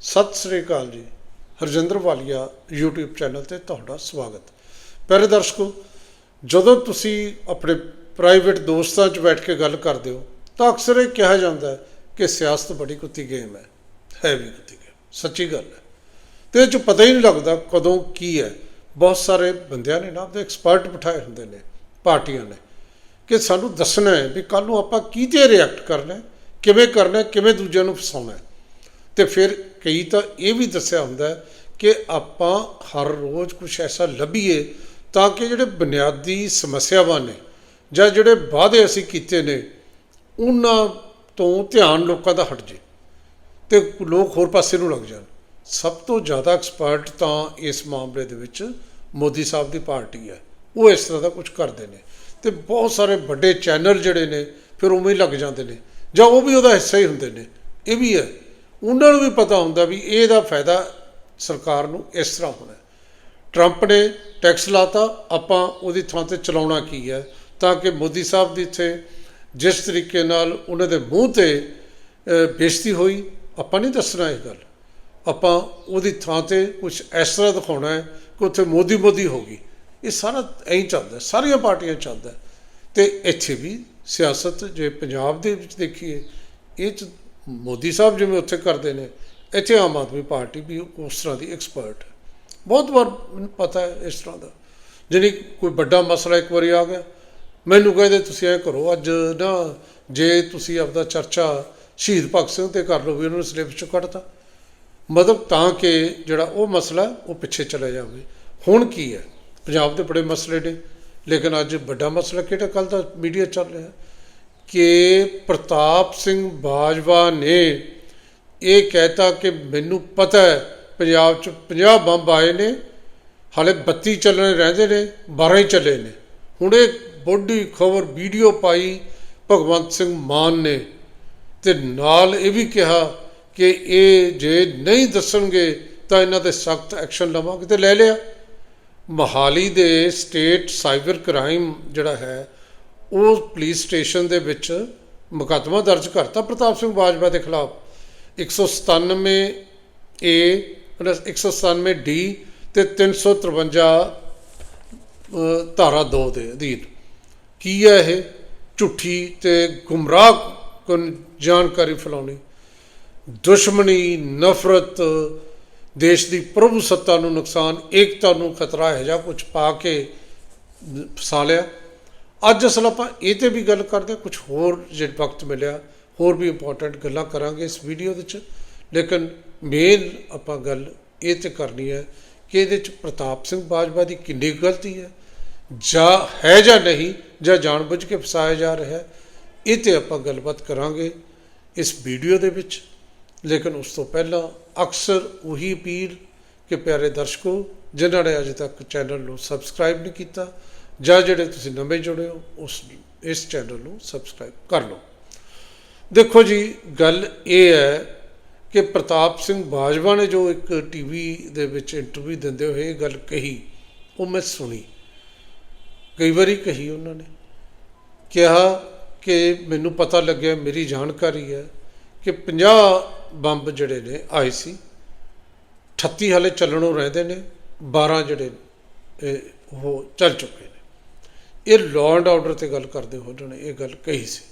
ਸਤਿ ਸ੍ਰੀ ਅਕਾਲ ਜੀ। ਹਰਜਿੰਦਰ ਵਾਲੀਆ, YouTube channel ਤੇ ਤੁਹਾਡਾ ਸਵਾਗਤ। ਪਿਆਰੇ ਦਰਸ਼ਕੋ, ਜਦੋਂ ਤੁਸੀਂ ਆਪਣੇ ਪ੍ਰਾਈਵੇਟ ਦੋਸਤਾਂ 'ਚ ਬੈਠ ਕੇ ਗੱਲ ਕਰਦੇ ਹੋ, ਤਾਂ ਅਕਸਰ ਇਹ ਕਿਹਾ ਜਾਂਦਾ ਹੈ ਕਿ ਸਿਆਸਤ ਬੜੀ ਕੁੱਤੀ ਗੇਮ ਹੈ ਹੈ ਵੀ ਕੁੱਤੀ ਗੇਮ ਸੱਚੀ ਗੱਲ ਹੈ। ਤੇ ਇਹ 'ਚ ਪਤਾ ਹੀ ਨਹੀਂ ਲੱਗਦਾ ਕਦੋਂ ਕੀ ਹੈ। ਬਹੁਤ ਸਾਰੇ ਬੰਦਿਆਂ ਨੇ ਨਾ ਆਪਦੇ ਐਕਸਪਰਟ ਬਿਠਾਏ ਹੁੰਦੇ ਨੇ, ਪਾਰਟੀਆਂ ਨੇ, ਕਿ ਸਾਨੂੰ ਦੱਸਣਾ ਹੈ ਵੀ ਕੱਲ ਨੂੰ ਆਪਾਂ ਕੀ ਤੇ ਰਿਐਕਟ ਕਰਨਾ ਕਿਵੇਂ ਕਰਨਾ ਕਿਵੇਂ ਦੂਜਿਆਂ ਨੂੰ ਫਸਾਉਣਾ ਅਤੇ ਫਿਰ ਕਈ ਤਾਂ ਇਹ ਵੀ ਦੱਸਿਆ ਹੁੰਦਾ ਕਿ ਆਪਾਂ ਹਰ ਰੋਜ਼ ਕੁਝ ਐਸਾ ਲੱਭੀਏ ਤਾਂ ਕਿ ਜਿਹੜੇ ਬੁਨਿਆਦੀ ਸਮੱਸਿਆਵਾਂ ਨੇ ਜਾਂ ਜਿਹੜੇ ਵਾਅਦੇ ਅਸੀਂ ਕੀਤੇ ਨੇ, ਉਹਨਾਂ ਤੋਂ ਧਿਆਨ ਲੋਕਾਂ ਦਾ ਹਟ ਜੇ ਤੇ ਲੋਕ ਹੋਰ ਪਾਸੇ ਨੂੰ ਲੱਗ ਜਾਣ। ਸਭ ਤੋਂ ਜ਼ਿਆਦਾ ਐਕਸਪਰਟ ਤਾਂ ਇਸ ਮਾਮਲੇ ਦੇ ਵਿੱਚ ਮੋਦੀ ਸਾਹਿਬ ਦੀ ਪਾਰਟੀ ਹੈ। ਉਹ ਇਸ ਤਰ੍ਹਾਂ ਦਾ ਕੁਝ ਕਰਦੇ ਨੇ ਤੇ ਬਹੁਤ ਸਾਰੇ ਵੱਡੇ ਚੈਨਲ ਜਿਹੜੇ ਨੇ, ਫਿਰ ਉਵੇਂ ਹੀ ਲੱਗ ਜਾਂਦੇ ਨੇ ਜਾਂ ਉਹ ਵੀ ਉਹਦਾ ਹਿੱਸਾ ਹੀ ਹੁੰਦੇ ਨੇ। ਇਹ ਵੀ ਹੈ ਉਹਨਾਂ ਨੂੰ ਵੀ ਪਤਾ ਹੁੰਦਾ ਵੀ ਇਹਦਾ ਫਾਇਦਾ ਸਰਕਾਰ ਨੂੰ ਇਸ ਤਰ੍ਹਾਂ ਹੋਣਾ ਟਰੰਪ ਨੇ ਟੈਕਸ ਲਾਤਾ ਆਪਾਂ ਉਹਦੀ ਥਾਂ ਤੇ ਚਲਾਉਣਾ ਕੀ ਹੈ? ਤਾਂ ਕਿ ਮੋਦੀ ਸਾਹਿਬ ਦੀ ਇੱਥੇ ਜਿਸ ਤਰੀਕੇ ਨਾਲ ਉਹਨਾਂ ਦੇ ਮੂੰਹ ਤੇ ਅ, ਬੇਇੱਜ਼ਤੀ ਹੋਈ ਆਪਾਂ ਨਹੀਂ ਦੱਸਣਾ ਇਹ ਗੱਲ। ਆਪਾਂ ਉਹਦੀ ਥਾਂ ਤੇ ਕੁਝ ਇਸ ਤਰ੍ਹਾਂ ਦਿਖਾਉਣਾ ਹੈ ਕਿ ਉੱਥੇ ਮੋਦੀ ਮੋਦੀ ਹੋ ਗਈ। ਇਹ ਸਾਰਾ ਐਂ ਚੱਲਦਾ ਸਾਰੀਆਂ ਪਾਰਟੀਆਂ ਚੱਲਦਾ। ਹੈ। ਤੇ ਇੱਥੇ ਵੀ ਸਿਆਸਤ ਜੇ ਪੰਜਾਬ ਦੇ ਵਿੱਚ ਦੇਖੀਏ ਇਹ 'ਚ ਮੋਦੀ ਸਾਹਿਬ ਜਿਵੇਂ ਉੱਥੇ ਕਰਦੇ ਨੇ, ਇੱਥੇ ਆਮ ਆਦਮੀ ਪਾਰਟੀ ਵੀ ਉਸ ਤਰ੍ਹਾਂ ਦੀ ਐਕਸਪਰਟ ਹੈ। ਬਹੁਤ ਵਾਰ ਮੈਨੂੰ ਪਤਾ ਹੈ ਇਸ ਤਰ੍ਹਾਂ ਦਾ। ਜਾਣੀ ਕੋਈ ਵੱਡਾ ਮਸਲਾ ਇੱਕ ਵਾਰੀ ਆ ਗਿਆ, ਮੈਨੂੰ ਕਹਿੰਦੇ ਤੁਸੀਂ ਐ ਕਰੋ, ਅੱਜ ਨਾ ਜੇ ਤੁਸੀਂ ਆਪਦਾ ਚਰਚਾ ਸ਼ਹੀਦ ਭਗਤ ਸਿੰਘ ਤੇ ਕਰ ਲਓ ਵੀ ਉਹਨਾਂ ਨੂੰ ਸਿਲੇਬਸ ਚੋਂ ਕੱਢਤਾ। ਮਤਲਬ ਤਾਂ ਕਿ ਜਿਹੜਾ ਉਹ ਮਸਲਾ ਉਹ ਪਿੱਛੇ ਚਲਾ ਜਾਵੇ। ਹੁਣ ਕੀ ਹੈ? ਪੰਜਾਬ ਦੇ ਬੜੇ ਮਸਲੇ ਨੇ, ਲੇਕਿਨ ਅੱਜ ਵੱਡਾ ਮਸਲਾ ਕਿਹੜਾ ਕੱਲ ਦਾ ਮੀਡੀਆ ਚੱਲ ਰਿਹਾ ਕਿ ਪ੍ਰਤਾਪ ਸਿੰਘ ਬਾਜਵਾ ਨੇ ਇਹ ਕਹਿਤਾ ਕਿ ਮੈਨੂੰ ਪਤਾ ਹੈ ਪੰਜਾਬ 'ਚ 50 ਬੰਬ ਆਏ ਨੇ, ਹਾਲੇ 32 ਚੱਲਣੇ ਰਹਿੰਦੇ ਨੇ 12 ਹੀ ਚੱਲੇ ਨੇ। ਹੁਣ ਇਹ ਬੋਡੀ ਖਬਰ ਵੀਡੀਓ ਪਾਈ ਭਗਵੰਤ ਸਿੰਘ ਮਾਨ ਨੇ ਤੇ ਨਾਲ ਇਹ ਵੀ ਕਿਹਾ ਕਿ ਇਹ ਜੇ ਨਹੀਂ ਦੱਸਣਗੇ ਤਾਂ ਇਹਨਾਂ ਤੇ ਸਖਤ ਐਕਸ਼ਨ ਲਵਾਂਗੇ ਤੇ ਲੈ ਲਿਆ। ਮਹਾਲੀ ਦੇ ਸਟੇਟ ਸਾਈਬਰ ਕ੍ਰਾਈਮ ਜਿਹੜਾ ਹੈ ਉਹ ਪੁਲਿਸ ਸਟੇਸ਼ਨ ਦੇ ਵਿੱਚ ਮੁਕੱਦਮਾ ਦਰਜ ਕਰਤਾ ਪ੍ਰਤਾਪ ਸਿੰਘ ਬਾਜਵਾ ਦੇ ਖਿਲਾਫ। 197 ਏ 197 ਡੀ ਤੇ 353 ਅ, ਧਾਰਾ 2 ਦੇ ਅਧੀਨ। ਕੀ ਹੈ ਇਹ? ਝੂਠੀ ਤੇ ਗੁੰਮਰਾਹ ਕੁਨ ਜਾਣਕਾਰੀ ਫੈਲਾਉਣੀ। ਦੁਸ਼ਮਣੀ ਨਫ਼ਰਤ ਦੇਸ਼ ਦੀ ਪ੍ਰਭੂ ਸੱਤਾ ਨੂੰ ਨੁਕਸਾਨ ਏਕਤਾ ਨੂੰ ਖਤਰਾ ਹੈ ਜਾਂ ਕੁਝ ਪਾ ਕੇ ਫਸਾ ਲਿਆ। ਅੱਜ ਅਸਲ ਆਪਾਂ ਇਹ ਤੇ ਵੀ ਗੱਲ ਕਰਦੇ ਹਾਂ, ਕੁਝ ਹੋਰ ਜੇ ਵਕਤ ਮਿਲਿਆ, ਹੋਰ ਵੀ ਇੰਪੋਰਟੈਂਟ ਗੱਲਾਂ ਕਰਾਂਗੇ ਇਸ ਵੀਡੀਓ ਦੇ ਵਿੱਚ। ਲੇਕਿਨ ਮੇਨ ਆਪਾਂ ਗੱਲ ਇਹ ਤੇ ਕਰਨੀ ਹੈ ਕਿ ਇਹਦੇ ਵਿੱਚ ਪ੍ਰਤਾਪ ਸਿੰਘ ਬਾਜਵਾ ਦੀ ਕਿੰਨੀ ਕੁ ਗਲਤੀ ਹੈ, ਜਾਂ ਹੈ ਜਾਂ ਨਹੀਂ, ਜਾਂ ਜਾਣਬੁੱਝ ਕੇ ਫਸਾਇਆ ਜਾ ਰਿਹਾ ਹੈ, ਇਹ ਤੇ ਆਪਾਂ ਗੱਲਬਾਤ ਕਰਾਂਗੇ ਇਸ ਵੀਡੀਓ ਦੇ ਵਿੱਚ। ਲੇਕਿਨ ਉਸ ਤੋਂ ਪਹਿਲਾਂ ਅਕਸਰ ਉਹੀ ਅਪੀਲ ਕਿ ਪਿਆਰੇ ਦਰਸ਼ਕੋ, ਜਿਨ੍ਹਾਂ ਨੇ ਅਜੇ ਤੱਕ ਚੈਨਲ ਨੂੰ ਸਬਸਕ੍ਰਾਈਬ ਨਹੀਂ ਕੀਤਾ ਜਾਂ ਜਿਹੜੇ ਤੁਸੀਂ ਨਵੇਂ ਜੁੜੇ ਹੋ, ਉਸ ਇਸ ਚੈਨਲ ਨੂੰ ਸਬਸਕ੍ਰਾਈਬ ਕਰ ਲਓ। ਦੇਖੋ ਜੀ, ਗੱਲ ਇਹ ਹੈ ਕਿ ਪ੍ਰਤਾਪ ਸਿੰਘ ਬਾਜਵਾ ਨੇ ਜੋ ਇੱਕ ਟੀਵੀ ਦੇ ਵਿੱਚ ਇੰਟਰਵਿਊ ਦਿੰਦੇ ਹੋਏ ਇਹ ਗੱਲ ਕਹੀ, ਉਹ ਮੈਂ ਸੁਣੀ। ਕਈ ਵਾਰੀ ਕਹੀ ਉਹਨਾਂ ਨੇ। ਕਿਹਾ ਕਿ ਮੈਨੂੰ ਪਤਾ ਲੱਗਿਆ, ਮੇਰੀ ਜਾਣਕਾਰੀ ਹੈ ਕਿ 50 ਬੰਬ ਜਿਹੜੇ ਨੇ, ਆਏ ਸੀ। 38 ਹਲੇ ਚੱਲਣੋਂ ਰਹਿੰਦੇ ਨੇ 12 ਜਿਹੜੇ ਇਹ ਉਹ ਚੱਲ ਚੁੱਕੇ ਨੇ। ਇਹ ਲਾਅ ਐਂਡ ਆਰਡਰ ਤੇ ਗੱਲ ਕਰਦੇ ਹੋ ਉਹਨਾਂ ਨੇ ਇਹ ਗੱਲ ਕਹੀ ਸੀ।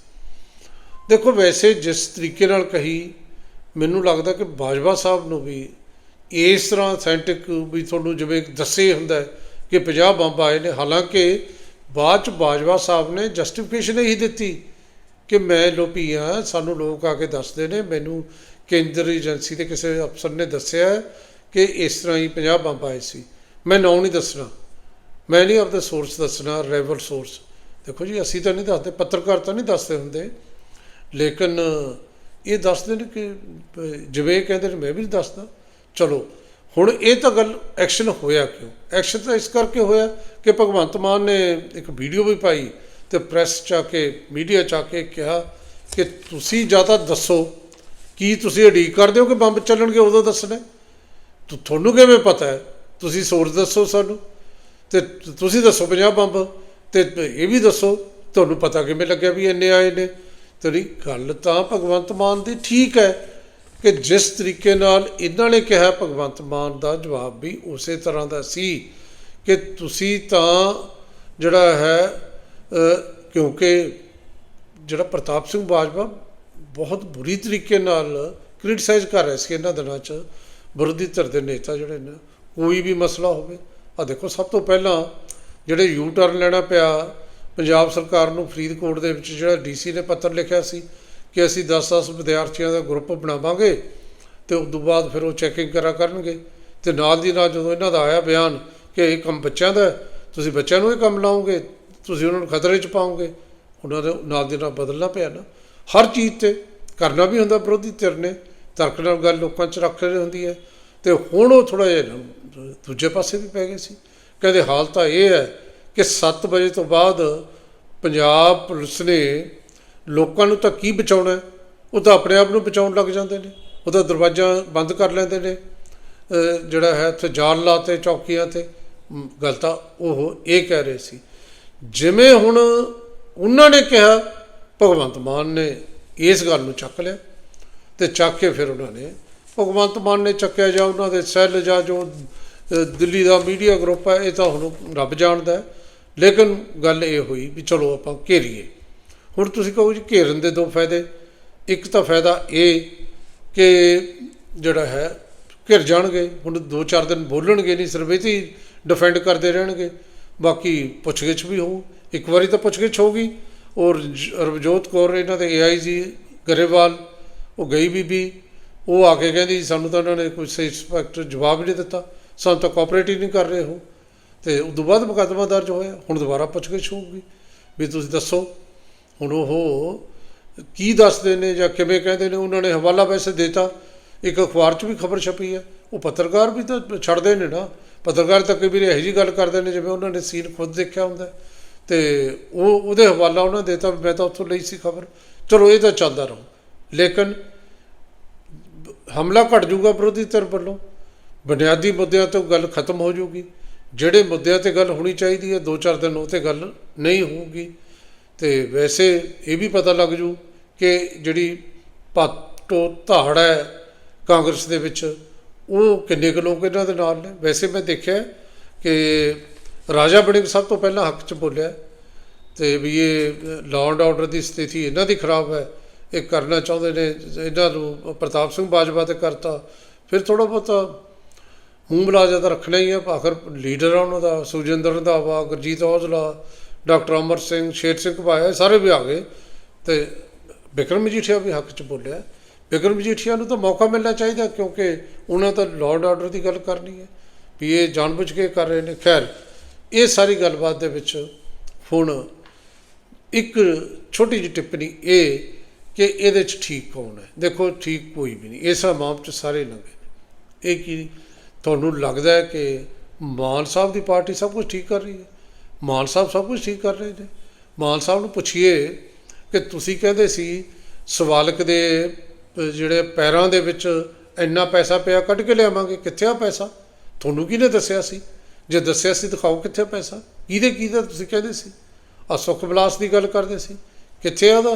ਦੇਖੋ ਵੈਸੇ ਜਿਸ ਤਰੀਕੇ ਨਾਲ ਕਹੀ, ਮੈਨੂੰ ਲੱਗਦਾ ਕਿ ਬਾਜਵਾ ਸਾਹਿਬ ਨੂੰ ਵੀ ਇਸ ਤਰ੍ਹਾਂ ਸੈਂਟਿਕ ਵੀ ਤੁਹਾਨੂੰ ਜਿਵੇਂ ਦੱਸੇ ਹੁੰਦਾ ਕਿ 50 ਬੰਬ ਆਏ ਨੇ। ਹਾਲਾਂਕਿ ਬਾਅਦ ਚ ਬਾਜਵਾ ਸਾਹਿਬ ਨੇ ਜਸਟੀਫਿਕੇਸ਼ਨ ਇਹੀ ਦਿੱਤੀ ਕਿ ਮੈਂ ਲੋਪੀ ਹਾਂ, ਸਾਨੂੰ ਲੋਕ ਆ ਕੇ ਦੱਸਦੇ ਨੇ। ਮੈਨੂੰ ਕੇਂਦਰ ਏਜੰਸੀ ਦੇ ਕਿਸੇ ਅਫਸਰ ਨੇ ਦੱਸਿਆ ਕਿ ਇਸ ਤਰ੍ਹਾਂ ਹੀ 50 ਬੰਬ ਆਏ ਸੀ। ਮੈਂ ਨਾਂ ਨਹੀਂ ਦੱਸਣਾ। ਮੈਂ ਨਹੀਂ ਆਪਦਾ ਸੋਰਸ ਦੱਸਣਾ ਰੈਵਲ ਸੋਰਸ ਦੇਖੋ ਜੀ, ਅਸੀਂ ਤਾਂ ਨਹੀਂ ਦੱਸਦੇ, ਪੱਤਰਕਾਰ ਤਾਂ ਨਹੀਂ ਦੱਸਦੇ ਹੁੰਦੇ। ਲੇਕਿਨ ਇਹ ਦੱਸਦੇ ਨੇ ਕਿ ਜਿਵੇਂ ਕਹਿੰਦੇ ਨੇ, ਮੈਂ ਵੀ ਦੱਸਦਾ। ਚਲੋ, ਹੁਣ ਇਹ ਤਾਂ ਗੱਲ ਐਕਸ਼ਨ ਹੋਇਆ ਕਿਉਂ? ਐਕਸ਼ਨ ਤਾਂ ਇਸ ਕਰਕੇ ਹੋਇਆ ਕਿ ਭਗਵੰਤ ਮਾਨ ਨੇ ਇੱਕ ਵੀਡੀਓ ਵੀ ਪਾਈ ਤੇ ਪ੍ਰੈਸ ਚ ਆ ਕੇ ਮੀਡੀਆ ਚ ਆ ਕੇ ਕਿਹਾ ਕਿ ਤੁਸੀਂ ਜ਼ਿਆਦਾ ਦੱਸੋ। ਕੀ ਤੁਸੀਂ ਉਡੀਕ ਕਰਦੇ ਹੋ ਕਿ ਬੰਬ ਚੱਲਣਗੇ, ਉਦੋਂ ਦੱਸਣਾ? ਤੁਹਾਨੂੰ ਕਿਵੇਂ ਪਤਾ ਹੈ? ਤੁਸੀਂ ਸੋਰਸ ਦੱਸੋ ਸਾਨੂੰ। ਤੇ ਤੁਸੀਂ ਦੱਸੋ 50 ਬੰਬ, ਤੇ ਇਹ ਵੀ ਦੱਸੋ, ਤੁਹਾਨੂੰ ਪਤਾ ਕਿਵੇਂ ਲੱਗਿਆ ਵੀ ਇੰਨੇ ਆਏ ਨੇ? ਤੇਰੀ ਗੱਲ ਤਾਂ ਭਗਵੰਤ ਮਾਨ ਦੀ ਠੀਕ ਹੈ ਕਿ ਜਿਸ ਤਰੀਕੇ ਨਾਲ ਇਹਨਾਂ ਨੇ ਕਿਹਾ ਭਗਵੰਤ ਮਾਨ ਦਾ ਜਵਾਬ ਵੀ ਉਸੇ ਤਰ੍ਹਾਂ ਦਾ ਸੀ ਕਿ ਤੁਸੀਂ ਤਾਂ ਜਿਹੜਾ ਹੈ ਕਿਉਂਕਿ ਜਿਹੜਾ ਪ੍ਰਤਾਪ ਸਿੰਘ ਬਾਜਵਾ ਬਹੁਤ ਬੁਰੀ ਤਰੀਕੇ ਨਾਲ ਕ੍ਰਿਟਿਸਾਈਜ਼ ਕਰ ਰਿਹਾ ਸੀ ਇਹਨਾਂ ਦਿਨਾਂ 'ਚ, ਵਿਰੋਧੀ ਧਿਰ ਦੇ ਨੇਤਾ ਜਿਹੜੇ ਨੇ, ਕੋਈ ਵੀ ਮਸਲਾ ਹੋਵੇ। ਆ ਦੇਖੋ, ਸਭ ਤੋਂ ਪਹਿਲਾਂ ਜਿਹੜੇ ਯੂ ਟਰਨ ਲੈਣਾ ਪਿਆ, ਪੰਜਾਬ ਸਰਕਾਰ ਨੂੰ ਫਰੀਦਕੋਟ ਦੇ ਵਿੱਚ ਜਿਹੜਾ ਡੀਸੀ ਨੇ ਪੱਤਰ ਲਿਖਿਆ ਸੀ ਕਿ ਅਸੀਂ 10-10 ਵਿਦਿਆਰਥੀਆਂ ਦਾ ਗਰੁੱਪ ਬਣਾਵਾਂਗੇ ਤੇ ਉਸ ਤੋਂ ਬਾਅਦ ਫਿਰ ਉਹ ਚੈਕਿੰਗ ਕਰਾ ਕਰਨਗੇ। ਤੇ ਨਾਲ ਦੀ ਨਾਲ ਜਦੋਂ ਇਹਨਾਂ ਦਾ ਆਇਆ ਬਿਆਨ ਕਿ ਇਹ ਕੰਮ ਬੱਚਿਆਂ ਦਾ ਤੁਸੀਂ ਬੱਚਿਆਂ ਨੂੰ ਇਹ ਕੰਮ ਲਾਓਗੇ, ਤੁਸੀਂ ਉਹਨਾਂ ਨੂੰ ਖਤਰੇ 'ਚ ਪਾਓਗੇ, ਉਹਨਾਂ ਦੇ ਨਾਲ ਦੀ ਨਾਲ ਬਦਲਣਾ ਪਿਆ ਨਾ। ਹਰ ਚੀਜ਼ ਤੇ ਕਰਨਾ ਵੀ ਹੁੰਦਾ ਵਿਰੋਧੀ ਧਿਰ ਨੇ, ਤਰਕ ਨਾਲ ਗੱਲ ਲੋਕਾਂ 'ਚ ਰੱਖ ਰਹੀ ਹੁੰਦੀ ਹੈ। ਤੇ ਹੁਣ ਉਹ ਥੋੜਾ ਜਿਹਾ ਨਾ ਦੂਜੇ ਪਾਸੇ ਵੀ ਪੈ ਗਏ ਸੀ। ਕਹਿੰਦੇ ਹਾਲ ਤਾਂ ਇਹ ਹੈ ਕਿ 7 ਵਜੇ ਤੋਂ ਬਾਅਦ ਪੰਜਾਬ ਪੁਲਿਸ ਨੇ ਲੋਕਾਂ ਨੂੰ ਤਾਂ ਕੀ ਬਚਾਉਣਾ ਉਹ ਤਾਂ ਆਪਣੇ ਆਪ ਨੂੰ ਬਚਾਉਣ ਲੱਗ ਜਾਂਦੇ ਨੇ। ਉਹ ਤਾਂ ਦਰਵਾਜ਼ਾ ਬੰਦ ਕਰ ਲੈਂਦੇ ਨੇ। ਜਿਹੜਾ ਹੈ ਉੱਥੇ ਜਾਲ ਲਾਤੇ ਚੌਕੀਆਂ ਤੇ। ਗੱਲ ਤਾਂ ਉਹ ਇਹ ਕਹਿ ਰਹੇ ਸੀ। ਜਿਵੇਂ ਹੁਣ ਉਹਨਾਂ ਨੇ ਕਿਹਾ, ਭਗਵੰਤ ਮਾਨ ਨੇ ਇਸ ਗੱਲ ਨੂੰ ਚੱਕ ਲਿਆ ਤੇ ਚੱਕ ਕੇ ਫਿਰ ਉਹਨਾਂ ਨੇ ਭਗਵੰਤ ਮਾਨ ਨੇ ਚੱਕਿਆ ਜਾਂ ਉਹਨਾਂ ਦੇ ਸੈੱਲ ਜਾਂ ਜੋ ਦਿੱਲੀ ਦਾ ਮੀਡੀਆ ਗਰੁੱਪ ਹੈ, ਇਹ ਤਾਂ ਹੁਣ ਰੱਬ ਜਾਣਦਾ ਲੇਕਿਨ ਗੱਲ ਇਹ ਹੋਈ ਵੀ ਚਲੋ ਆਪਾਂ ਘੇਰੀਏ। ਹੁਣ ਤੁਸੀਂ ਕਹੋ ਜੀ ਘੇਰਨ ਦੇ ਦੋ ਫਾਇਦੇ। ਇੱਕ ਤਾਂ ਫਾਇਦਾ ਇਹ ਕਿ ਜਿਹੜਾ ਹੈ, ਘਿਰ ਜਾਣਗੇ, ਹੁਣ ਦੋ ਚਾਰ ਦਿਨ ਬੋਲਣਗੇ ਨਹੀਂ, ਸਿਰਫ ਡਿਫੈਂਡ ਕਰਦੇ ਰਹਿਣਗੇ। ਬਾਕੀ ਪੁੱਛਗਿੱਛ ਵੀ ਹੋਊ। ਇੱਕ ਵਾਰੀ ਤਾਂ ਪੁੱਛਗਿੱਛ ਹੋਊਗੀ ਔਰ ਰਵਜੋਤ ਕੌਰ, ਇਹਨਾਂ ਦੇ ਏਆਈਜੀ ਗਰੇਵਾਲ, ਉਹ ਗਈ ਬੀਬੀ। ਉਹ ਆ ਕੇ ਕਹਿੰਦੀ ਸਾਨੂੰ ਤਾਂ ਉਹਨਾਂ ਨੇ ਕੋਈ ਸੈਟੀਸਫੈਕਟਰ ਜਵਾਬ ਨਹੀਂ ਦਿੱਤਾ। ਸਾਨੂੰ ਤਾਂ ਕੋਆਪਰੇਟ ਹੀ ਨਹੀਂ ਕਰ ਰਹੇ ਹੋ ਤੇ ਉਸ ਤੋਂ ਬਾਅਦ ਮੁਕੱਦਮਾ ਦਰਜ ਹੋਇਆ। ਹੁਣ ਦੁਬਾਰਾ ਪੁੱਛਗਿੱਛ ਹੋਊਗੀ ਵੀ ਤੁਸੀਂ ਦੱਸੋ। ਹੁਣ ਉਹ ਕੀ ਦੱਸਦੇ ਨੇ ਜਾਂ ਕਿਵੇਂ ਕਹਿੰਦੇ ਨੇ, ਉਹਨਾਂ ਨੇ ਹਵਾਲਾ ਵੈਸੇ ਦਿੱਤਾ। ਇੱਕ ਅਖਬਾਰ 'ਚ ਵੀ ਖਬਰ ਛਪੀ ਹੈ। ਉਹ ਪੱਤਰਕਾਰ ਵੀ ਤਾਂ ਛੱਡਦੇ ਨੇ ਨਾ। ਪੱਤਰਕਾਰ ਤਾਂ ਕਈ ਵਾਰੀ ਇਹੋ ਜਿਹੀ ਗੱਲ ਕਰਦੇ ਨੇ, ਜਿਵੇਂ ਉਹਨਾਂ ਨੇ ਸੀਨ ਖੁਦ ਦੇਖਿਆ ਹੁੰਦਾ। ਹੈ। ਤੇ ਉਹ, ਉਹਦੇ ਹਵਾਲਾ ਉਹਨਾਂ ਨੇ ਦਿੱਤਾ ਵੀ ਮੈਂ ਤਾਂ ਉੱਥੋਂ ਲਈ ਸੀ ਖਬਰ। ਚਲੋ, ਇਹ ਤਾਂ ਚੱਲਦਾ ਰਹੂ। ਲੇਕਿਨ ਹਮਲਾ ਘਟ ਜੂਗਾ ਵਿਰੋਧੀ ਧਿਰ ਵੱਲੋਂ। ਬੁਨਿਆਦੀ ਮੁੱਦਿਆਂ ਤੋਂ ਗੱਲ ਖਤਮ ਹੋ ਜਾਊਗੀ ਜਿਹੜੇ ਮੁੱਦਿਆਂ ਤੇ ਗੱਲ ਹੋਣੀ ਚਾਹੀਦੀ ਹੈ ਦੋ ਚਾਰ ਦਿਨ ਉਹ ਤੇ ਗੱਲ ਨਹੀਂ ਹੋਊਗੀ। ਤੇ ਵੈਸੇ ਇਹ ਵੀ ਪਤਾ ਲੱਗ ਜੂ ਕਿ ਜਿਹੜੀ ਪਾਟੋ ਧਾੜ ਹੈ ਕਾਂਗਰਸ ਦੇ ਵਿੱਚ, ਉਹ ਕਿੰਨੇ ਕੁ ਲੋਕ ਇਹਨਾਂ ਦੇ ਨਾਲ ਨੇ? ਵੈਸੇ ਮੈਂ ਦੇਖਿਆ ਕਿ ਰਾਜਾ ਬੜਿੰਗ ਸਭ ਤੋਂ ਪਹਿਲਾਂ ਹੱਕ 'ਚ ਬੋਲਿਆ, ਤੇ ਵੀ ਇਹ ਲਾਅ ਐਂਡ ਆਰਡਰ ਦੀ ਸਥਿਤੀ ਇਹਨਾਂ ਦੀ ਖਰਾਬ ਹੈ, ਇਹ ਕਰਨਾ ਚਾਹੁੰਦੇ ਨੇ, ਇਹਨਾਂ ਨੂੰ ਪ੍ਰਤਾਪ ਸਿੰਘ ਬਾਜਵਾ ਤੇ ਕਰਤਾ। ਫਿਰ ਥੋੜਾ ਬਹੁਤਾ ਮੂੰਹ ਮਲਾਜਾ ਤਾਂ ਰੱਖਣਾ ਹੀ ਆ ਆਖਰ ਲੀਡਰ ਆ ਉਹਨਾਂ ਦਾ, ਸੁਜਿੰਦਰ ਰੰਧਾਵਾ ਗੁਰਜੀਤ ਔਜਲਾ, ਡਾਕਟਰ ਅਮਰ ਸਿੰਘ, ਸ਼ੇਰ ਸਿੰਘ ਭਾਇਆ ਸਾਰੇ ਵੀ ਆ ਗਏ। ਤੇ ਬਿਕਰਮ ਮਜੀਠੀਆ ਵੀ ਹੱਕ 'ਚ ਬੋਲਿਆ। ਬਿਕਰਮ ਮਜੀਠੀਆ ਨੂੰ ਤਾਂ ਮੌਕਾ ਮਿਲਣਾ ਚਾਹੀਦਾ ਕਿਉਂਕਿ ਉਹਨਾਂ ਤਾਂ ਲਾਰਡ ਆਰਡਰ ਦੀ ਗੱਲ ਕਰਨੀ ਹੈ ਵੀ ਇਹ ਜਾਣਬੁੱਝ ਕੇ ਕਰ ਰਹੇ ਨੇ। ਖੈਰ, ਇਹ ਸਾਰੀ ਗੱਲਬਾਤ ਦੇ ਵਿੱਚ ਹੁਣ ਇੱਕ ਛੋਟੀ ਜਿਹੀ ਟਿੱਪਣੀ ਇਹ ਕਿ ਇਹਦੇ 'ਚ ਠੀਕ ਕੌਣ ਹੈ? ਦੇਖੋ, ਠੀਕ ਕੋਈ ਵੀ ਨਹੀਂ। ਇਸ ਮਾਮਲੇ 'ਚ ਸਾਰੇ ਲੰਗੇ ਇਹ ਕੀ ਤੁਹਾਨੂੰ ਲੱਗਦਾ ਹੈ ਕਿ ਮਾਨ ਸਾਹਿਬ ਦੀ ਪਾਰਟੀ ਸਭ ਕੁਝ ਠੀਕ ਕਰ ਰਹੀ ਹੈ? ਮਾਨ ਸਾਹਿਬ ਸਭ ਕੁਝ ਠੀਕ ਕਰ ਰਹੇ ਨੇ? ਮਾਨ ਸਾਹਿਬ ਨੂੰ ਪੁੱਛੀਏ ਕਿ ਤੁਸੀਂ ਕਹਿੰਦੇ ਸੀ ਸਵਾਲਕ ਦੇ ਜਿਹੜੇ ਪੈਰਾਂ ਦੇ ਵਿੱਚ ਇੰਨਾ ਪੈਸਾ ਪਿਆ, ਕੱਢ ਕੇ ਲਿਆਵਾਂਗੇ, ਕਿੱਥੇ ਆ ਪੈਸਾ? ਤੁਹਾਨੂੰ ਕਿਹਨੇ ਦੱਸਿਆ ਸੀ? ਜੇ ਦੱਸਿਆ ਸੀ, ਦਿਖਾਓ ਕਿੱਥੇ ਪੈਸਾ? ਕਿਹਦੇ, ਕਿਹਦਾ ਤੁਸੀਂ ਕਹਿੰਦੇ ਸੀ? ਆ ਸੁਖ ਵਿਲਾਸ ਦੀ ਗੱਲ ਕਰਦੇ ਸੀ। ਕਿੱਥੇ ਆ ਉਹਦਾ?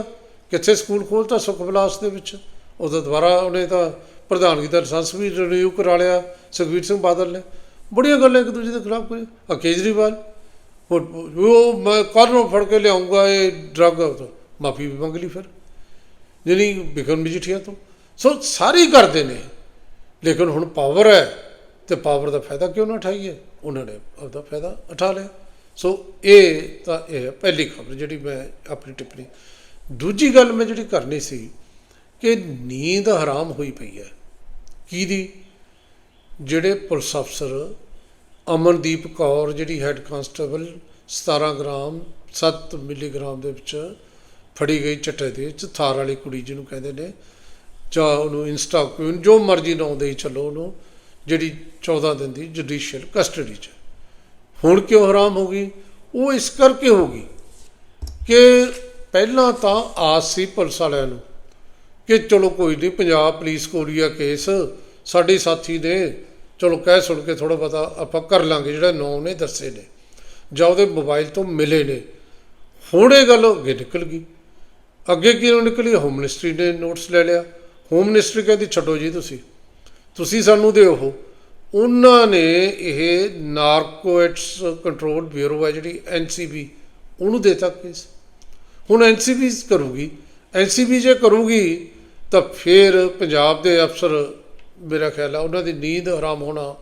ਕਿੱਥੇ ਸਕੂਲ ਖੋਲਤਾ ਸੁਖ ਵਿਲਾਸ ਦੇ ਵਿੱਚ? ਉਹਦਾ ਦੁਬਾਰਾ ਉਹਨੇ ਤਾਂ ਪ੍ਰਧਾਨਗੀ ਦਾ ਲਾਇਸੈਂਸ ਵੀ ਰਿਨਿਊ ਕਰਾ ਲਿਆ ਸੁਖਬੀਰ ਸਿੰਘ ਬਾਦਲ ਨੇ। ਬੜੀਆਂ ਗੱਲਾਂ ਇੱਕ ਦੂਜੇ ਦੇ ਖਿਲਾਫ ਕੋਈ ਆ ਕੇਜਰੀਵਾਲ ਉਹ ਮੈਂ ਕੱਲ੍ਹ ਨੂੰ ਫੜ ਕੇ ਲਿਆਉਂਗਾ ਇਹ ਡਰੱਗ ਮਾਫੀ ਵੀ ਮੰਗ ਲਈ ਫਿਰ। ਜਿਹੜੀ ਬਿਕਰਮ ਮਜੀਠੀਆ ਤੋਂ। ਸੋ ਸਾਰੇ ਕਰਦੇ ਨੇ। ਲੇਕਿਨ ਹੁਣ ਪਾਵਰ ਹੈ ਤੇ ਪਾਵਰ ਦਾ ਫਾਇਦਾ ਕਿਉਂ ਨਾ ਉਠਾਈਏ? ਉਹਨਾਂ ਨੇ ਉਹਦਾ ਫਾਇਦਾ ਉਠਾ ਲਿਆ। ਸੋ ਇਹ ਤਾਂ ਇਹ ਹੈ, ਪਹਿਲੀ ਖਬਰ ਜਿਹੜੀ ਮੈਂ ਆਪਣੀ ਟਿੱਪਣੀ। ਦੂਜੀ ਗੱਲ ਮੈਂ ਜਿਹੜੀ ਕਰਨੀ ਸੀ ਕਿ ਨੀਂਦ ਹਰਾਮ ਹੋਈ ਪਈ ਹੈ। ਕਿਹਦੀ ਜਿਹੜੇ ਪੁਲਿਸ ਅਫਸਰ ਅਮਨਦੀਪ ਕੌਰ, ਜਿਹੜੀ ਹੈੱਡ ਕਾਂਸਟੇਬਲ 17 ਗ੍ਰਾਮ 7 ਮਿਲੀਗ੍ਰਾਮ ਦੇ ਵਿੱਚ ਫੜੀ ਗਈ ਚੱਟੇ ਦੇ ਵਿੱਚ ਥਾਰ ਵਾਲੀ ਕੁੜੀ ਜਿਹਨੂੰ ਕਹਿੰਦੇ ਨੇ, ਜਾਂ ਉਹਨੂੰ ਇੰਸਟਾ ਕੁਈਨ ਜੋ ਮਰਜ਼ੀ ਨਾਮ ਦੇਈ ਚੱਲੋ ਉਹਨੂੰ, ਜਿਹੜੀ 14 ਦਿਨ ਦੀ ਜੁਡੀਸ਼ੀਅਲ ਕਸਟਡੀ 'ਚ। ਹੁਣ ਕਿਉਂ ਹਰਾਮ ਹੋ ਗਈ? ਉਹ ਇਸ ਕਰਕੇ ਹੋ ਗਈ ਕਿ ਪਹਿਲਾਂ ਤਾਂ ਆਸ ਸੀ ਪੁਲਿਸ ਵਾਲਿਆਂ ਨੂੰ ਕਿ ਚਲੋ ਕੋਈ ਨਹੀਂ ਪੰਜਾਬ ਪੁਲਿਸ ਕੋਰੀਆ ਕੇਸ ਸਾਡੇ ਸਾਥੀ ਨੇ, ਚਲੋ ਕਹਿ ਸੁਣ ਕੇ ਥੋੜਾ ਪਤਾ ਆਪਾਂ ਕਰ ਲਾਂਗੇ, ਜਿਹੜਾ ਨੌ ਨੇ ਦੱਸੇ ਨੇ, ਜਾਂ ਉਹਦੇ ਮੋਬਾਈਲ ਤੋਂ ਮਿਲੇ ਨੇ। ਹੁਣ ਇਹ ਗੱਲ ਅੱਗੇ ਨਿਕਲ ਗਈ। ਅੱਗੇ ਕਿਉਂ ਨਿਕਲੀ? ਹੋਮ ਮਿਨਿਸਟਰੀ ਨੇ ਨੋਟਸ ਲੈ ਲਿਆ। ਹੋਮ ਮਿਨਿਸਟਰੀ ਕਹਿੰਦੀ, ਛੱਡੋ ਜੀ ਤੁਸੀਂ। ਤੁਸੀਂ ਸਾਨੂੰ ਦਿਓ ਉਹ। ਉਹਨਾਂ ਨੇ ਇਹ ਨਾਰਕੋਟਿਕਸ ਕੰਟਰੋਲ ਬਿਊਰੋ ਹੈ, ਜਿਹੜੀ ਐਨਸੀਬੀ ਉਹਨੂੰ ਦੇਤਾ ਕੇਸ ਹੁਣ ਐਨਸੀਬੀ ਕਰੂਗੀ। ਐਨਸੀਬੀ ਜੇ ਕਰੂਗੀ ਤਾਂ ਫਿਰ ਪੰਜਾਬ ਦੇ ਅਫਸਰ, ਮੇਰਾ ਖਿਆਲ ਆ, ਉਹਨਾਂ ਦੀ ਨੀਂਦ ਹਰਾਮ ਹੋਣਾ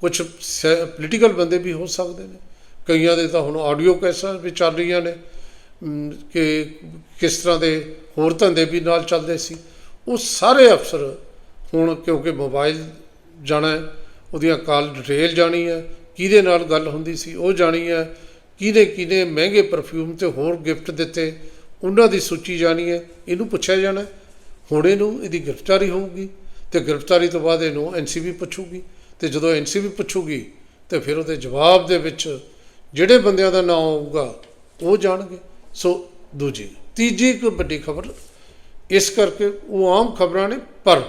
ਕੁਝ ਪੋਲੀਟੀਕਲ ਬੰਦੇ ਵੀ ਹੋ ਸਕਦੇ ਨੇ। ਕਈਆਂ ਦੇ ਤਾਂ ਹੁਣ ਆਡੀਓ ਕੈਸਾਂ ਵੀ ਚੱਲ ਰਹੀਆਂ ਨੇ ਕਿ ਕਿਸ ਤਰ੍ਹਾਂ ਦੇ ਹੋਰ ਧੰਦੇ ਵੀ ਨਾਲ ਚੱਲਦੇ ਸੀ। ਉਹ ਸਾਰੇ ਅਫਸਰ ਹੁਣ ਕਿਉਂਕਿ ਮੋਬਾਈਲ ਜਾਣਾ ਉਹਦੀਆਂ ਕਾਲ ਡਿਟੇਲ ਜਾਣੀ ਹੈ, ਕਿਹਦੇ ਨਾਲ ਗੱਲ ਹੁੰਦੀ ਸੀ ਉਹ ਜਾਣੀ ਹੈ, ਕਿਹਦੇ ਕਿਹਦੇ ਮਹਿੰਗੇ ਪਰਫਿਊਮ ਤੇ ਹੋਰ ਗਿਫਟ ਦਿੱਤੇ, ਉਹਨਾਂ ਦੀ ਸੂਚੀ ਜਾਣੀ ਹੈ, ਇਹਨੂੰ ਪੁੱਛਿਆ ਜਾਣਾ ਹੁਣ ਇਹਨੂੰ ਇਹਦੀ ਗ੍ਰਿਫਤਾਰੀ ਹੋਊਗੀ ਤੇ ਗ੍ਰਿਫਤਾਰੀ ਤੋਂ ਬਾਅਦ ਇਹਨੂੰ ਐਨਸੀਬੀ ਪੁੱਛੂਗੀ ਤੇ ਜਦੋਂ ਐਨਸੀਬੀ ਪੁੱਛੂਗੀ ਤੇ ਫਿਰ ਉਹਦੇ ਜਵਾਬ ਦੇ ਵਿੱਚ ਜਿਹੜੇ ਬੰਦਿਆਂ ਦਾ ਨਾਮ ਆਊਗਾ ਉਹ ਜਾਣਗੇ। ਸੋ ਦੂਜੀ, ਤੀਜੀ ਇੱਕ ਵੱਡੀ ਖਬਰ, ਇਸ ਕਰਕੇ ਉਹ ਆਮ ਖਬਰਾਂ ਨੇ, ਪਰ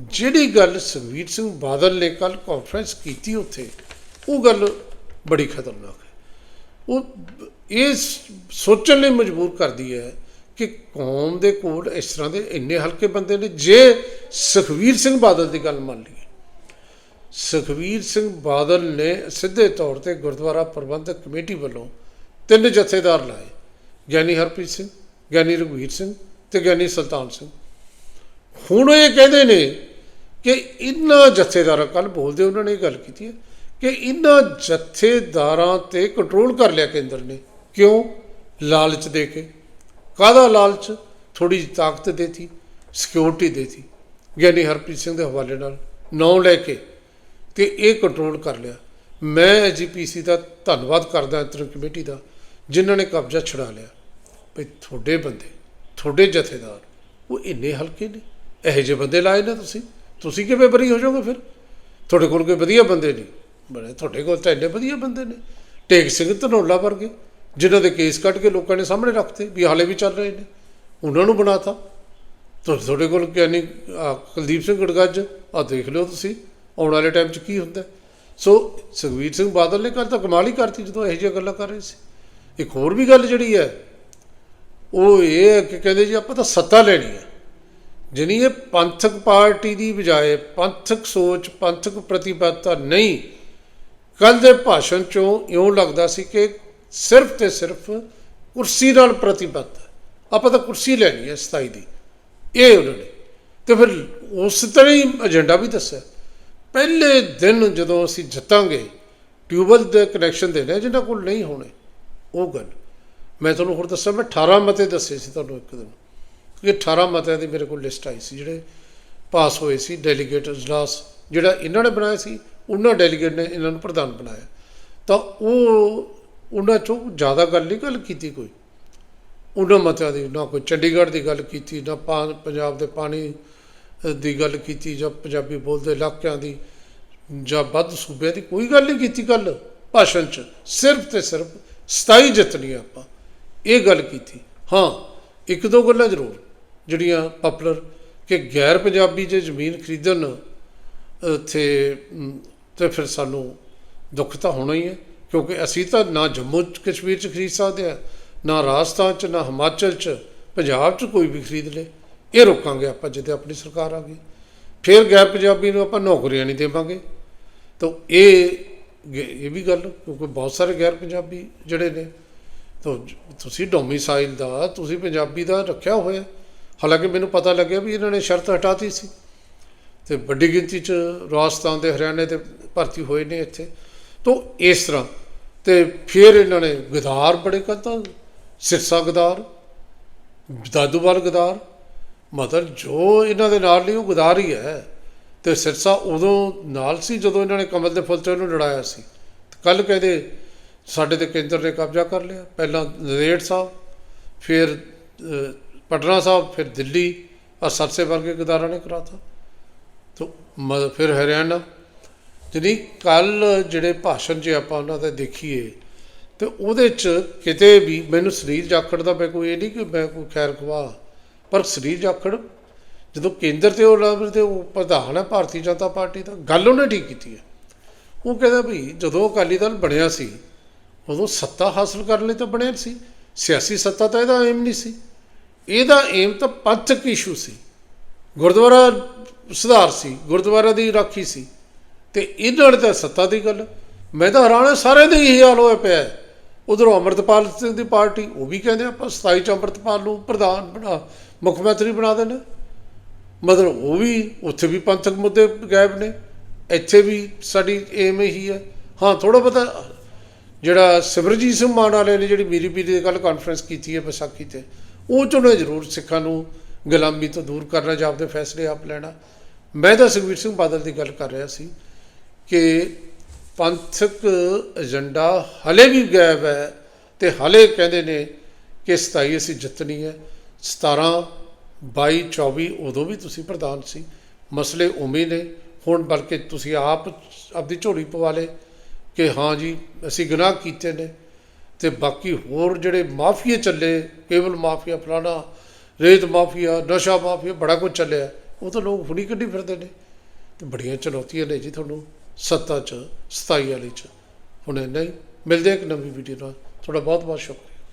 ਜਿਹੜੀ ਗੱਲ ਸੁਖਬੀਰ ਸਿੰਘ ਬਾਦਲ ਨੇ ਕੱਲ ਕਾਨਫਰੰਸ ਕੀਤੀ ਉੱਥੇ, ਉਹ ਗੱਲ ਬੜੀ ਖਤਰਨਾਕ ਹੈ। ਉਹ ਇਹ ਸੋਚਣ ਲਈ ਮਜਬੂਰ ਕਰਦੀ ਹੈ ਕਿ ਕੌਮ ਦੇ ਕੋਲ ਇਸ ਤਰ੍ਹਾਂ ਦੇ ਇੰਨੇ ਹਲਕੇ ਬੰਦੇ ਨੇ, ਜੇ ਸੁਖਬੀਰ ਸਿੰਘ ਬਾਦਲ ਦੀ ਗੱਲ ਮੰਨ ਲਈਏ। ਸੁਖਬੀਰ ਸਿੰਘ ਬਾਦਲ ਨੇ ਸਿੱਧੇ ਤੌਰ ਤੇ ਗੁਰਦੁਆਰਾ ਪ੍ਰਬੰਧਕ ਕਮੇਟੀ ਵੱਲੋਂ ਤਿੰਨ ਜਥੇਦਾਰ ਲਾਏ। ਗਿਆਨੀ ਹਰਪ੍ਰੀਤ ਸਿੰਘ, ਗਿਆਨੀ ਰਘਵੀਰ ਸਿੰਘ ਤੇ ਗਿਆਨੀ ਸੁਲਤਾਨ ਸਿੰਘ। ਹੁਣ ਇਹ ਕਹਿੰਦੇ ਨੇ ਕਿ ਇਹਨਾਂ ਜਥੇਦਾਰਾਂ ਕੱਲ ਬੋਲਦੇ ਉਹਨਾਂ ਨੇ ਇਹ ਗੱਲ ਕੀਤੀ ਹੈ ਕਿ ਇਹਨਾਂ ਜਥੇਦਾਰਾਂ ਤੇ ਕੰਟਰੋਲ ਕਰ ਲਿਆ ਕੇਂਦਰ ਨੇ। ਕਿਉਂ? ਲਾਲਚ ਦੇ ਕੇ। ਕਾਹਦਾ ਲਾਲਚ? ਥੋੜੀ ਜਿਹੀ ਤਾਕਤ ਦੇਤੀ ਸਿਕਿਉਰਿਟੀ ਦੇਤੀ। ਗਿਆਨੀ ਹਰਪ੍ਰੀਤ ਸਿੰਘ ਦੇ ਹਵਾਲੇ ਨਾਲ ਨੌ ਲੈ ਕੇ ਤੇ ਇਹ ਕੰਟਰੋਲ ਕਰ ਲਿਆ। ਮੈਂ ਐਜੀਪੀਸੀ ਦਾ ਧੰਨਵਾਦ ਕਰਦਾ, ਅੰਤਰਿਮ ਕਮੇਟੀ ਦਾ, ਜਿਨ੍ਹਾਂ ਨੇ ਕਬਜ਼ਾ ਛੁਡਾ ਲਿਆ। ਭਈ ਤੁਹਾਡੇ ਬੰਦੇ, ਤੁਹਾਡੇ ਜਥੇਦਾਰ, ਉਹ ਇੰਨੇ ਹਲਕੇ ਨੇ? ਇਹੋ ਜਿਹੇ ਬੰਦੇ ਲਾਏ ਨੇ ਤੁਸੀਂ? ਤੁਸੀਂ ਕਿਵੇਂ ਬਰੀ ਹੋ ਜਾਓਗੇ ਫਿਰ? ਤੁਹਾਡੇ ਕੋਲ ਕੋਈ ਵਧੀਆ ਬੰਦੇ ਨਹੀਂ। ਬੜੇ, ਤੁਹਾਡੇ ਕੋਲ ਤਾਂ ਇੰਨੇ ਵਧੀਆ ਬੰਦੇ ਨੇ। ਟੇਕ ਸਿੰਘ ਧਨੋਲਾ ਵਰਗੇ। ਜਿਨ੍ਹਾਂ ਦੇ ਕੇਸ ਕੱਢ ਕੇ ਲੋਕਾਂ ਨੇ ਸਾਹਮਣੇ ਰੱਖਤੇ ਵੀ ਹਾਲੇ ਵੀ ਚੱਲ ਰਹੇ ਨੇ। ਉਹਨਾਂ ਨੂੰ ਬਣਾਤਾ। ਤੁਹਾ- ਤੁਹਾਡੇ ਕੋਲ ਗਿਆਨੀ ਕੁਲਦੀਪ ਸਿੰਘ ਗੜਗੱਜ, ਆ ਦੇਖ ਲਿਓ ਤੁਸੀਂ, ਆਉਣ ਵਾਲੇ ਟਾਈਮ 'ਚ ਕੀ ਹੁੰਦਾ। ਸੋ ਸੁਖਵੀਰ ਸਿੰਘ ਬਾਦਲ ਨੇ ਕੱਲ ਤਾਂ ਕਮਾਲ ਹੀ ਕਰਤੀ ਜਦੋਂ ਇਹੋ ਜਿਹੀਆਂ ਗੱਲਾਂ ਕਰ ਰਹੇ ਸੀ। ਇੱਕ ਹੋਰ ਵੀ ਗੱਲ ਜਿਹੜੀ ਹੈ, ਉਹ ਇਹ ਹੈ ਕਿ ਕਹਿੰਦੇ ਜੀ ਆਪਾਂ ਤਾਂ ਸੱਤਾ ਲੈਣੀ ਹੈ। ਜਾਣੀ ਇਹ ਪੰਥਕ ਪਾਰਟੀ ਦੀ ਬਜਾਏ ਪੰਥਕ ਸੋਚ, ਪੰਥਕ ਪ੍ਰਤੀਬੱਧਤਾ ਨਹੀਂ ਕੱਲ ਦੇ ਭਾਸ਼ਣ ਚੋਂ ਇਉਂ ਲੱਗਦਾ ਸੀ ਕਿ ਸਿਰਫ ਤੇ ਸਿਰਫ ਕੁਰਸੀ ਨਾਲ ਪ੍ਰਤੀਬੱਧ ਆਪਾਂ ਤਾਂ ਕੁਰਸੀ ਲੈਣੀ ਹੈ ਸਤਾਈ ਦੀ। ਇਹ ਉਹਨਾਂ ਨੇ। ਤੇ ਫਿਰ ਉਸ ਤਰ੍ਹਾਂ ਹੀ ਏਜੰਡਾ ਵੀ ਦੱਸਿਆ। ਪਹਿਲੇ ਦਿਨ ਜਦੋਂ ਅਸੀਂ ਜਿੱਤਾਂਗੇ ਟਿਊਬਲ ਦੇ ਕਨੈਕਸ਼ਨ ਦੇਣੇ ਜਿਹਨਾਂ ਕੋਲ ਨਹੀਂ ਹੋਣੇ, ਉਹ ਗੱਲ। ਮੈਂ ਤੁਹਾਨੂੰ ਹੋਰ ਦੱਸਾਂ, ਮੈਂ 18 ਮਤੇ ਦੱਸੇ ਸੀ ਤੁਹਾਨੂੰ ਇੱਕ ਦਿਨ। ਕਿ 18 ਮਤਿਆਂ ਦੀ ਮੇਰੇ ਕੋਲ ਲਿਸਟ ਆਈ ਸੀ, ਜਿਹੜੇ ਪਾਸ ਹੋਏ ਸੀ ਡੈਲੀਗੇਟ ਇਜਲਾਸ ਜਿਹੜਾ ਇਹਨਾਂ ਨੇ ਬਣਾਇਆ ਸੀ, ਉਹਨਾਂ ਡੈਲੀਗੇਟ ਨੇ ਇਹਨਾਂ ਨੂੰ ਪ੍ਰਧਾਨ ਬਣਾਇਆ। ਤਾਂ ਉਹ ਉਹਨਾਂ ਚੋਂ ਜ਼ਿਆਦਾ ਗੱਲ ਨਹੀਂ ਗੱਲ ਕੀਤੀ ਕੋਈ। ਉਹਨਾਂ ਮਤਿਆਂ ਦੀ ਨਾ ਕੋਈ ਚੰਡੀਗੜ੍ਹ ਦੀ ਗੱਲ ਕੀਤੀ ਨਾ ਪਾ- ਪੰਜਾਬ ਦੇ ਪਾਣੀ ਦੀ ਗੱਲ ਕੀਤੀ ਜਾਂ ਪੰਜਾਬੀ ਬੋਲਦੇ ਇਲਾਕਿਆਂ ਦੀ ਜਾਂ ਵੱਧ ਸੂਬਿਆਂ ਦੀ ਕੋਈ ਗੱਲ ਨਹੀਂ ਕੀਤੀ ਕੱਲ ਭਾਸ਼ਣ 'ਚ ਸਿਰਫ ਤੇ ਸਿਰਫ 27 ਜਿੱਤਣੀ ਆ ਆਪਾਂ ਇਹ ਗੱਲ ਕੀਤੀ। ਹਾਂ ਇੱਕ ਦੋ ਗੱਲਾਂ ਜ਼ਰੂਰ ਜਿਹੜੀਆਂ ਪਪੂਲਰ ਕਿ ਗੈਰ ਪੰਜਾਬੀ ਜੇ ਜ਼ਮੀਨ ਖਰੀਦਣ ਉੱਥੇ ਅਮ, ਤੇ ਫਿਰ ਸਾਨੂੰ ਦੁੱਖ ਤਾਂ ਹੋਣਾ ਹੀ ਹੈ। ਕਿਉਂਕਿ ਅਸੀਂ ਤਾਂ ਨਾ ਜੰਮੂ ਕਸ਼ਮੀਰ ਚ ਖਰੀਦ ਸਕਦੇ ਆ ਨਾ ਰਾਜਸਥਾਨ ਚ, ਨਾ ਹਿਮਾਚਲ ਚ, ਪੰਜਾਬ ਚ ਕੋਈ ਵੀ ਖਰੀਦ ਲੇ ਇਹ ਰੋਕਾਂਗੇ ਆਪਾਂ ਜਿੱਦੇ ਆਪਣੀ ਸਰਕਾਰ ਆ ਗਈ। ਫਿਰ ਗੈਰ ਪੰਜਾਬੀ ਨੂੰ ਆਪਾਂ ਨੌਕਰੀਆਂ ਨਹੀਂ ਦੇਵਾਂਗੇ। ਤਾਂ ਇਹ ਇਹ ਵੀ ਗੱਲ, ਕਿਉਂਕਿ ਬਹੁਤ ਸਾਰੇ ਗੈਰ ਪੰਜਾਬੀ ਜਿਹੜੇ ਨੇ, ਤਾਂ ਤੁਸੀਂ ਡੋਮਿਸਾਈਲ ਦਾ, ਤੁਸੀਂ ਪੰਜਾਬੀ ਦਾ ਰੱਖਿਆ ਹੋਇਆ। ਹਾਲਾਂਕਿ ਮੈਨੂੰ ਪਤਾ ਲੱਗਿਆ ਵੀ ਇਹਨਾਂ ਨੇ ਸ਼ਰਤ ਹਟਾਤੀ ਸੀ। ਤੇ ਵੱਡੀ ਗਿਣਤੀ ਚ ਰਾਜਸਥਾਨ ਦੇ ਹਰਿਆਣੇ ਦੇ ਭਰਤੀ ਹੋਏ ਨੇ ਇੱਥੇ। ਤੋਂ ਇਸ ਤਰ੍ਹਾਂ ਤੇ ਫਿਰ ਇਹਨਾਂ ਨੇ ਗਦਾਰ ਬੜੇ ਕਰਤਾ, ਸਿਰਸਾ ਗਦਾਰ ਦਾਦੂਵਾਲ ਗਦਾਰ। ਮਤਲਬ ਜੋ ਇਹਨਾਂ ਦੇ ਨਾਲ ਨਹੀਂ, ਉਹ ਗਦਾਰ ਹੀ ਹੈ। ਤੇ ਸਿਰਸਾ ਉਦੋਂ ਨਾਲ ਸੀ ਜਦੋਂ ਇਹਨਾਂ ਨੇ ਕਮਲ ਦੇ ਫੁੱਲ ਤੇ ਉਹਨੂੰ ਲੜਾਇਆ ਸੀ। ਕੱਲ ਕਹਿੰਦੇ ਸਾਡੇ ਤੇ ਕੇਂਦਰ ਨੇ ਕਬਜ਼ਾ ਕਰ ਲਿਆ। ਪਹਿਲਾਂ ਨਰੇੜ ਸਾਹਿਬ, ਫਿਰ ਪਟਨਾ ਸਾਹਿਬ, ਫਿਰ ਦਿੱਲੀ ਔਰ ਸਰਸੇ ਵਰਗੇ ਗਦਾਰਾਂ ਨੇ ਕਰਾਤਾ। ਤੋ ਮ- ਫਿਰ ਹਰਿਆਣਾ ਜਿਹੜੀ ਕੱਲ ਜਿਹੜੇ ਭਾਸ਼ਣ ਜੇ ਆਪਾਂ ਉਹਨਾਂ ਦਾ ਦੇਖੀਏ, ਤੇ ਉਹਦੇ ਚ ਕਿਤੇ ਵੀ ਮੈਨੂੰ ਸਰੀਰ ਜਾਖੜ ਦਾ ਮੈਂ ਕੋਈ ਇਹ ਨਹੀਂ ਕਿ ਮੈਂ ਕੋਈ ਖੈਰ ਖਵਾ ਪਰ ਸਰੀਰ ਜਾਖੜ, ਜਦੋਂ ਕੇਂਦਰ ਤੇ ਉਹ ਲੈਵਲ ਤੇ ਉਹ ਪ੍ਰਧਾਨ ਹੈ ਭਾਰਤੀ ਜਨਤਾ ਪਾਰਟੀ ਦਾ, ਗੱਲ ਉਹਨੇ ਠੀਕ ਕੀਤੀ ਹੈ। ਉਹ ਕਹਿੰਦਾ ਵੀ ਜਦੋਂ ਅਕਾਲੀ ਦਲ ਬਣਿਆ ਸੀ, ਉਦੋਂ ਸੱਤਾ ਹਾਸਲ ਕਰਨ ਲਈ ਤਾਂ ਬਣਿਆ ਸੀ, ਸਿਆਸੀ ਸੱਤਾ ਤਾਂ ਇਹਦਾ ਏਮ ਨਹੀਂ ਸੀ। ਇਹਦਾ ਏਮ ਤਾਂ ਪੰਥਕ ਇਸ਼ੂ ਸੀ। ਗੁਰਦੁਆਰਾ ਸੁਧਾਰ ਸੀ, ਗੁਰਦੁਆਰਾ ਦੀ ਰਾਖੀ ਸੀ। ਤੇ ਇਹਨਾਂ ਨੇ ਤਾਂ ਸੱਤਾ ਦੀ ਗੱਲ। ਮੈਂ ਤਾਂ ਹੈਰਾਨ ਹਾਂ, ਸਾਰਿਆਂ ਦੇ ਇਹੀ ਹਾਲ ਹੋਇਆ ਪਿਆ ਉਧਰੋਂ ਅਮਰਤਪਾਲ ਸਿੰਘ ਦੀ ਪਾਰਟੀ, ਉਹ ਵੀ ਕਹਿੰਦੇ ਆਪਾਂ 27 ਚ ਅਮਰਤਪਾਲ ਨੂੰ ਪ੍ਰਧਾਨ ਬਣਾ, ਮੁੱਖ ਮੰਤਰੀ ਬਣਾ ਦੇਣਾ ਮਤਲਬ ਉਹ ਵੀ, ਉੱਥੇ ਵੀ ਪੰਥਕ ਮੁੱਦੇ ਗਾਇਬ ਨੇ। ਇੱਥੇ ਵੀ ਸਾਡੀ ਏਮ ਇਹੀ ਹੈ। ਹਾਂ ਥੋੜਾ ਪਤਾ ਜਿਹੜਾ ਸਿਮਰਜੀਤ ਸਿੰਘ ਮਾਨ ਵਾਲੇ ਨੇ ਜਿਹੜੀ ਮੀਰੀ ਪੀਰੀ ਦੀ ਗੱਲ ਕਾਨਫਰੰਸ ਕੀਤੀ ਹੈ, ਵਿਸਾਖੀ ਤੇ, ਉਹ 'ਚ ਉਹਨੇ ਜ਼ਰੂਰ ਸਿੱਖਾਂ ਨੂੰ ਗੁਲਾਮੀ ਤੋਂ ਦੂਰ ਕਰਨਾ ਜਾਂ ਆਪਦੇ ਫੈਸਲੇ ਆਪ ਲੈਣਾ। ਮੈਂ ਤਾਂ ਸੁਖਬੀਰ ਸਿੰਘ ਬਾਦਲ ਦੀ ਗੱਲ ਕਰ ਰਿਹਾ ਸੀ। ਕਿ ਪੰਥਕ ਏਜੰਡਾ ਹਲੇ ਵੀ ਗਾਇਬ ਹੈ ਤੇ ਹਲੇ ਕਹਿੰਦੇ ਨੇ ਕਿ 27 ਅਸੀਂ ਜਿੱਤਣੀ ਹੈ। 17 22 24 ਉਦੋਂ ਵੀ ਤੁਸੀਂ ਪ੍ਰਧਾਨ ਸੀ। ਮਸਲੇ ਉਵੇਂ ਨੇ। ਹੁਣ ਬਲਕਿ ਤੁਸੀਂ ਆਪ ਆਪਦੀ ਝੋਲੀ ਪਵਾ ਲੇ ਕਿ ਹਾਂ ਜੀ, ਅਸੀਂ ਗੁਨਾਹ ਕੀਤੇ ਨੇ ਤੇ ਬਾਕੀ ਹੋਰ ਜਿਹੜੇ ਮਾਫੀਏ ਚੱਲੇ, ਕੇਵਲ ਮਾਫੀਆ ਫਲਾਣਾ, ਰੇਤ ਮਾਫੀਆ, ਨਸ਼ਾ ਮਾਫੀਆ ਬੜਾ ਕੁਝ ਚੱਲਿਆ। ਉਹ ਤਾਂ ਲੋਕ ਹੁਣੀ ਕੱਢੀ ਫਿਰਦੇ ਨੇ। ਤੇ ਬੜੀਆਂ ਚੁਣੌਤੀਆਂ ਨੇ ਜੀ ਤੁਹਾਨੂੰ। ਸੱਤਾ ਚ 27 ਵਾਲੀ ਚ। ਹੁਣ ਨਹੀਂ, ਮਿਲਦੇ ਹਾਂ ਇੱਕ ਨਵੀਂ ਵੀਡੀਓ ਨਾਲ। ਤੁਹਾਡਾ ਬਹੁਤ ਬਹੁਤ ਸ਼ੁਕਰੀਆ।